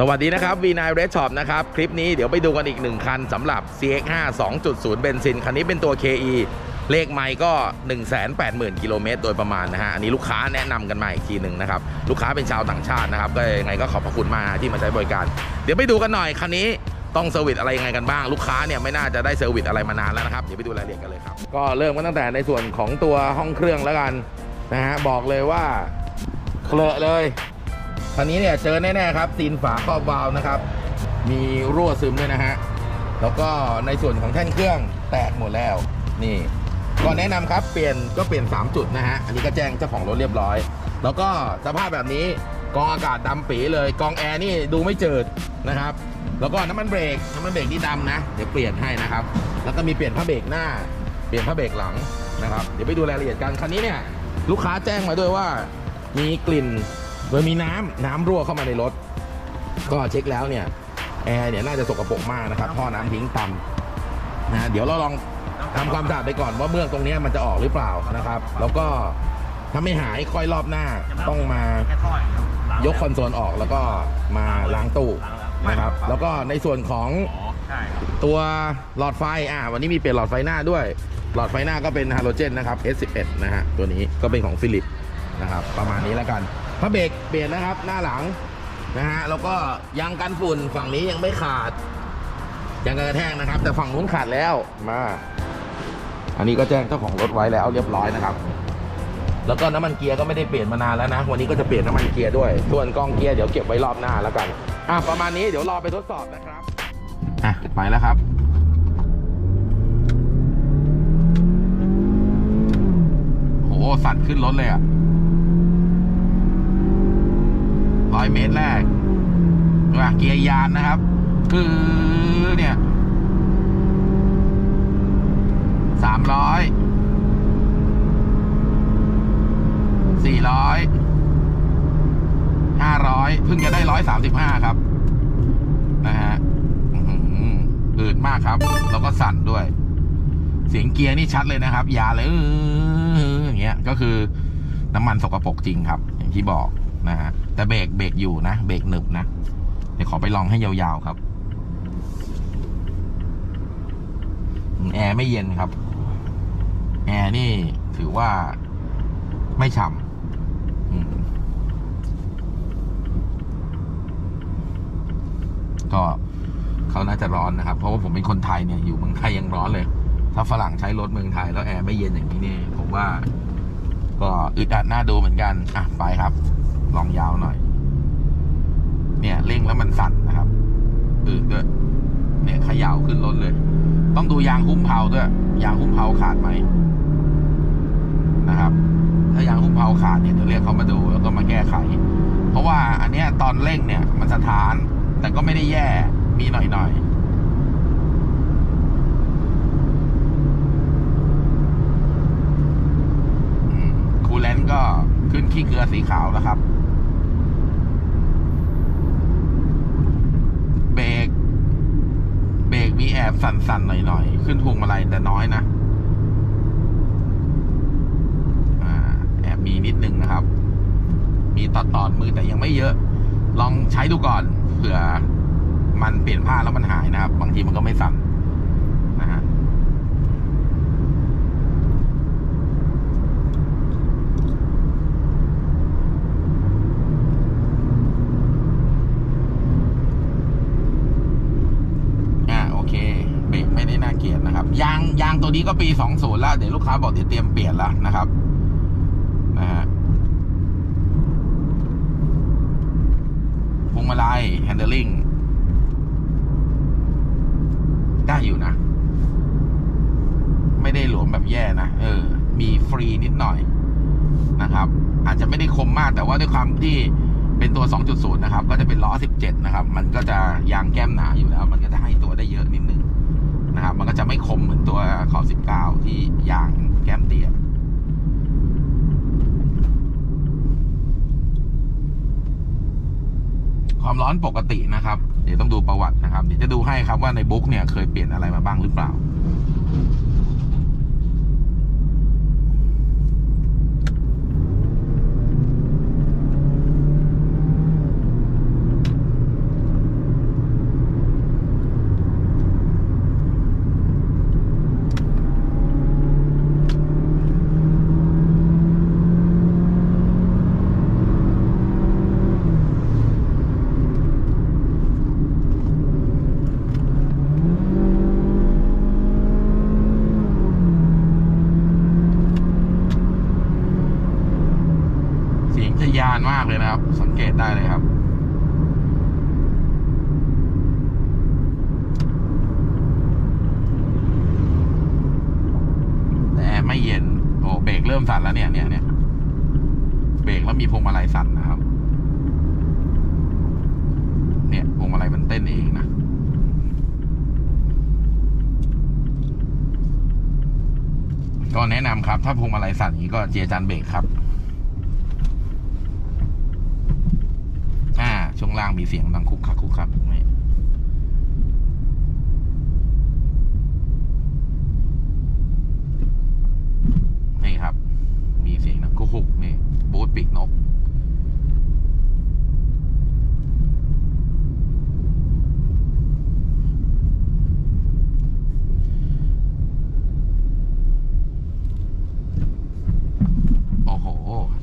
สวัสดีนะครับ V9 Red Shop นะครับ คลิปนี้เดี๋ยวไปดูกันอีกหนึ่งคันสำหรับ CX5 2.0 เบนซิน คันนี้เป็นตัว KE เลขไมล์ก็ 180,000 กิโลเมตรโดยประมาณนะฮะ อันนี้ลูกค้าแนะนำกันมาอีกทีหนึ่งนะครับ ลูกค้าเป็นชาวต่างชาตินะครับ ก็ยังไงก็ขอบพระคุณมากที่มาใช้บริการ เดี๋ยวไปดูกันหน่อย คันนี้ต้องเซอร์วิสอะไรยังไงกันบ้าง ลูกค้าเนี่ยไม่น่าจะได้เซอร์วิสอะไรมานานแล้วนะครับ เดี๋ยวไปดูรายละเอียดกันเลยครับ ก็เริ่มกันตั้งแต่ในส่วนของตัวห้องเครื่องแล้วกันนะฮะ บอกเลยว่าเคลอะเลย คันนี้เนี่ยเจอแน่ๆครับซีนฝาครอบวาล์วนะครับ มีรั่วซึมด้วยนะฮะแล้วก็ในส่วนของแท่นเครื่องแตกหมดแล้ว นี่ก็แนะนำครับ เปลี่ยนก็เปลี่ยน 3 จุดนะฮะ อันนี้ก็แจ้งเจ้าของรถเรียบร้อย แล้วก็สภาพแบบนี้กองอากาศดำปีเลยกองแอร์นี่ดูไม่จืดนะครับ แล้วก็น้ำมันเบรกน้ำมันเบรกนี่ดำนะ เดี๋ยวเปลี่ยนให้นะครับ แล้วก็มีเปลี่ยนผ้าเบรกหน้า เปลี่ยนผ้าเบรกหลังนะครับ เดี๋ยวไปดูรายละเอียดกันคันนี้เนี่ยลูกค้าแจ้งมาด้วยว่า มีกลิ่น โดยมีน้ำน้ำรั่วเข้ามาในรถ ก็เช็คแล้วเนี่ยแอร์เนี่ยน่าจะสกปรกมากนะครับท่อน้ำทิ้งต่ำนะเดี๋ยวเราลองทำความสะอาดไปก่อนว่าเมือกตรงนี้มันจะออกหรือเปล่านะครับ แล้วก็ถ้าไม่หายค่อยรอบหน้าต้องมายกคอนโซลออกแล้วก็มาล้างตู้นะครับ แล้วก็ในส่วนของตัวหลอดไฟอ่าวันนี้มีเปลี่ยนหลอดไฟหน้าด้วย หลอดไฟหน้าก็เป็นฮาโลเจนนะครับ S11 นะฮะตัวนี้ก็เป็นของฟิลิปนะครับประมาณนี้แล้วกัน พระเบรกเปลี่ยนนะครับ หน้าหลังนะฮะแล้วก็ยางกันฝุ่นฝั่งนี้ยังไม่ขาดยางกระแทกนะครับ แต่ฝั่งนู้นขาดแล้วมา อันนี้ก็แจ้งเจ้าของรถไว้แล้วเรียบร้อยนะครับ แล้วก็น้ำมันเกียร์ก็ไม่ได้เปลี่ยนมานานแล้วนะ วันนี้ก็จะเปลี่ยนน้ำมันเกียร์ด้วย ส่วนกองเกียร์เดี๋ยวเก็บไว้รอบหน้าแล้วกันอะประมาณนี้เดี๋ยวรอไปทดสอบนะครับอะไปแล้วครับโหสั่นขึ้นรถเลยอะร้ อยเมตรแรกว่าเกียร์ยานนะครับ คือเนี่ยสามร้อยสี่ร้อยห้าร้อยเพิ่งจะได้ร้อยสามสิบห้าครับ นะฮะอืดมากครับ แล้วก็สั่นด้วย เสียงเกียร์นี่ชัดเลยนะครับ ยาเลยอื้ออย่างเงี้ยก็คือน้ำมันสกปรกจริงครับ อย่างที่บอก นะฮะแต่เบรกเบรกอยู่นะเบรกหนึบนะเดี๋ยวขอไปลองให้ยาวๆครับแอร์ไม่เย็นครับ แอร์นี่ถือว่าไม่ฉ่ำก็เขาน่าจะร้อนนะครับ เพราะว่าผมเป็นคนไทยเนี่ยอยู่เมืองไทยยังร้อนเลย ถ้าฝรั่งใช้รถเมืองไทยแล้วแอร์ไม่เย็นอย่างนี้นี่ผมว่า ก็อึดอัดน่าดูเหมือนกัน อะ ไปครับ ลองยาวหน่อย เนี่ยเร่งแล้วมันสั่นนะครับอืดด้วย เนี่ยเขย่าขึ้นรถเลย ต้องดูยางหุ้มเผาด้วย ยางหุ้มเผาขาดไหมนะครับ ถ้ายางหุ้มเผาขาดเนี่ยเดี๋ยวเรียกเขามาดูแล้วก็มาแก้ไข เพราะว่าอันเนี้ยตอนเร่งเนี่ย มันสถาน แต่ก็ไม่ได้แย่ มีหน่อยหน่อยคูลเลนก็ขึ้นขี้เกลือสีขาวแล้วครับ เบรก เบรกมีแอบ สั่นๆหน่อยๆ ขึ้นพวงมาลัยแต่น้อยนะอแอบมีนิดนึงนะครับ มีตอดตอดมือแต่ยังไม่เยอะ ลองใช้ดูก่อนเผื่อมันเปลี่ยนผ้าแล้วมันหายนะครับ บางทีมันก็ไม่สั่นนะฮะ อ่าโอเค เบรกไม่ได้น่าเกลี ยดนะครับยางยางตัวนี้ก็ปี20แล้ว เดี๋ยวลูกค้าบอกเดี๋ยวเตรียมเปลี่ยนแล้วนะครับนะฮะพวงมาลัย handling ได้อยู่นะ ไม่ได้หลวมแบบแย่นะ เออ มีฟรีนิดหน่อยนะครับ อาจจะไม่ได้คมมากแต่ว่าด้วยความที่เป็นตัว 2.0 นะครับ ก็จะเป็นล้อ 17 นะครับ มันก็จะยางแก้มหนาอยู่แล้ว มันก็จะให้ตัวได้เยอะนิด นะครับ มันก็จะไม่คมเหมือนตัวขอบ 19 ที่ยางแก้มเตี้ยความร้อนปกตินะครับ เดี๋ยวต้องดูประวัตินะครับ เดี๋ยวจะดูให้ครับว่าในบุ๊กเนี่ยเคยเปลี่ยนอะไรมาบ้างหรือเปล่า ทะยานมากเลยนะครับ สังเกตได้เลยครับ แต่แอร์ไม่เย็น โอ้เบ ริ่มสั่นแล้วเนี่ยเนี่ยเนี่ยเบรกแล้วมีพวงมาลัยสั่นนะครับ เนี่ยพวงมาลัยมันเต้นเองนะก็แนะนำครับ ถ้าพวงมาลัยสั่นอย่างนี้ก็เจียจันเบรกครับอ่าช่วงล่างมีเสียงดังคุกคักคุกคักนี่ครับ มีเสียงดังคุกคุกนี่บูทปีกนก โอ้โห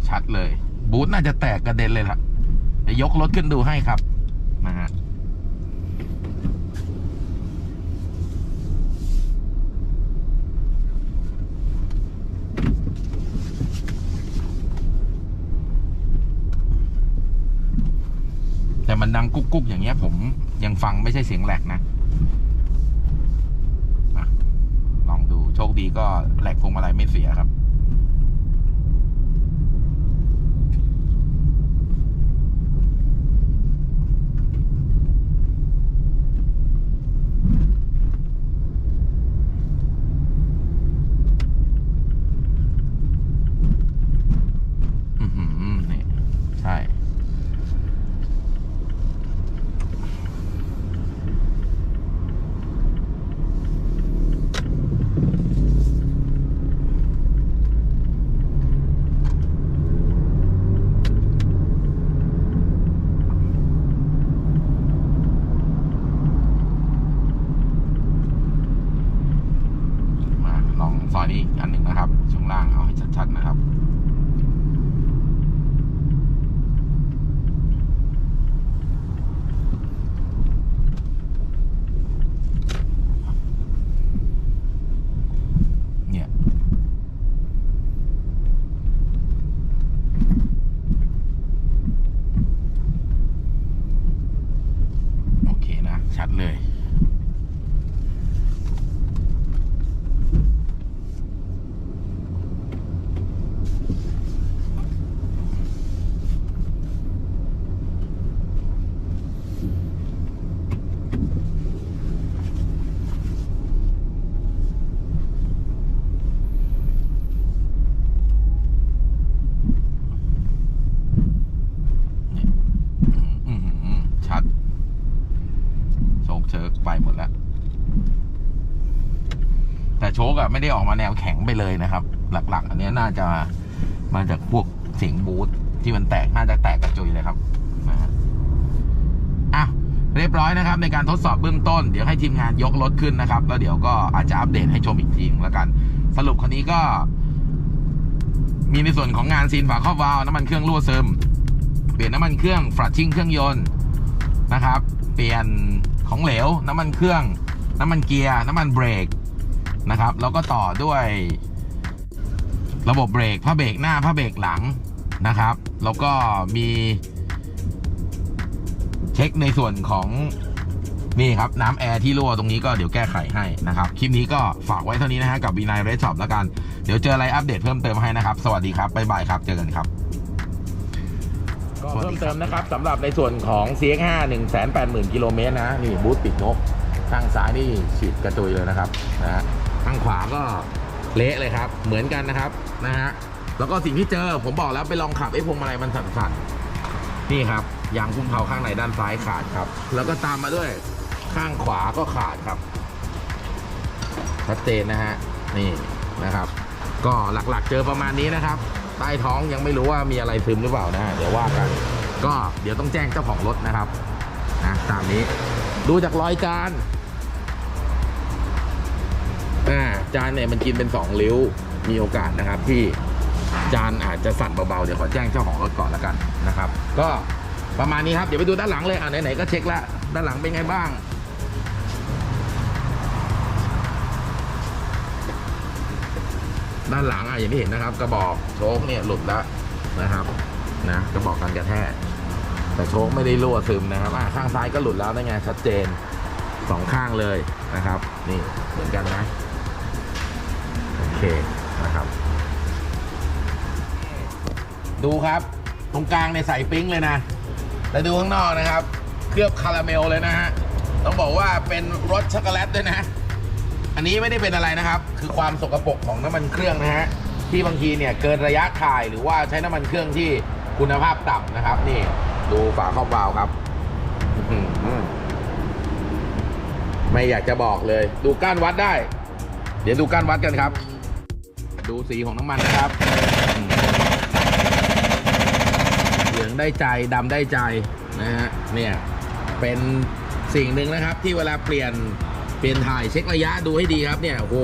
ชั ดเลย บูธน่าจะแตกกระเด็นเลยล่ะเดี๋ยกรถขึ้นดูให้ครับนะฮะแต่มันดังกุ๊กกุ๊กอย่างเงี้ย ผมยังฟังไม่ใช่เสียงแหลกนะอะลองดูโชคดีก็แหลกพวงมาลัยไม่เสียครับ อือหือนี่ ใช่ มาลองซอยนี้อีกอันหนึ่งนะครับ ช่วงล่างเอาให้ชัดๆ นะครับ เนี่ย โอเคนะ ชัดเลย นี่อืมอืมอืมชัด โชคเชิกไปหมดแล้ว แต่โชค อะไม่ได้ออกมาแนวแข็งไปเลยนะครับ หลัก ๆ อันนี้น่าจะมาจากพวกเสียงบูทที่มันแตกน่าจะแตกกระจุยเลยครับนะฮะอะเรียบร้อยนะครับ ในการทดสอบเบื้องต้น เดี๋ยวให้ทีมงานยกรถขึ้นนะครับ แล้วเดี๋ยวก็อาจจะอัปเดตให้ชมอีกทีแล้วกัน สรุปคันนี้ก็ มีในส่วนของงานซีนฝาครอบวาล์วน้ำมันเครื่องรั่วซึม เปลี่ยนน้ำมันเครื่องฟรัชชิ่งเครื่องยนต์นะครับ เปลี่ยนของเหลว น้ำมันเครื่อง น้ำมันเกียร์ น้ำมันเบรก นะครับ แล้วก็ต่อด้วยระบบเบรกผ้าเบรกหน้าผ้าเบรกหลังนะครับ แล้วก็มีเช็คในส่วนของนี่ครับน้ำแอร์ที่รั่วตรงนี้ก็เดี๋ยวแก้ไขให้นะครับ คลิปนี้ก็ฝากไว้เท่านี้นะฮะกับวีนายเรสช็อปแล้วกัน เดี๋ยวเจออะไรอัปเดตเพิ่มเติมให้นะครับ สวัสดีครับบ๊ายบายครับ เจอกันครับก็เพิ่มเติมนะครับสำหรับในส่วนของ CX5 180,000กิโลเมตรนะนี่บูธปิดนกข้างซ้ายนี่ฉีดกระจุยเลยนะครับนะฮะ ข้างขวาก็เละเลยครับ เหมือนกันนะครับนะฮะแล้วก็สิ่งที่เจอผมบอกแล้วไปลองขับไอ้พวงมาลัยมันสั่นๆนี่ครับยางคุ้มเผาข้างในด้านซ้ายขาดครับ แล้วก็ตามมาด้วยข้างขวาก็ขาดครับชัดเจนนะฮะนี่นะครับ ก็หลักๆเจอประมาณนี้นะครับ ใต้ท้องยังไม่รู้ว่ามีอะไรซึมหรือเปล่านะฮะเดี๋ยวว่ากัน ก็เดี๋ยวต้องแจ้งเจ้าของรถนะครับนะตามนี้ดูจากรอยจาน อ่าจานเนี่ยมันกินเป็นสองริ้วมีโอกาสนะครับที่จานอาจจะสั่นเบาๆ เดี๋ยวขอแจ้งเจ้าของรถก่อนแล้วกันนะครับ ก็ประมาณนี้ครับ เดี๋ยวไปดูด้านหลังเลยอ่าไหนๆก็เช็คละด้านหลังเป็นไงบ้าง ด้านหลังอะอย่างที่เห็นนะครับ กระบอกโชคเนี่ยหลุดแล้วนะครับนะกระบอกกันกระแทกแต่โชคไม่ได้รั่วซึมนะครับอะข้างซ้ายก็หลุดแล้วได้ไงชัดเจนสองข้างเลยนะครับ นี่เหมือนกันนะ เคนะครับ ดูครับ ตรงกลางในยใส่ปิ๊งเลยนะ แล้วดูข้างนอกนะครับ เคลือบคาราเมลเลยนะฮะ ต้องบอกว่าเป็นรสช็อกโกแลตด้วยนะ อันนี้ไม่ได้เป็นอะไรนะครับ คือความสกปรกของน้ำมันเครื่องนะฮะ ที่บางทีเนี่ยเกินระยะถ่ายหรือว่าใช้น้ำมันเครื่องที่คุณภาพต่ำนะครับ นี่ ดูฝาครอบวาล์วครับไม่อยากจะบอกเลย ดูก้านวัดได้ เดี๋ยวดูก้านวัดกันครับ ดูสีของน้ำมันนะครับ เหลืองได้ใจดำได้ใจนะฮะเนี่ยเป็นสิ่งหนึ่งนะครับที่เวลาเปลี่ยนเปลี่ยนถ่ายเช็คระยะดูให้ดีครับเนี่ยโอ้โห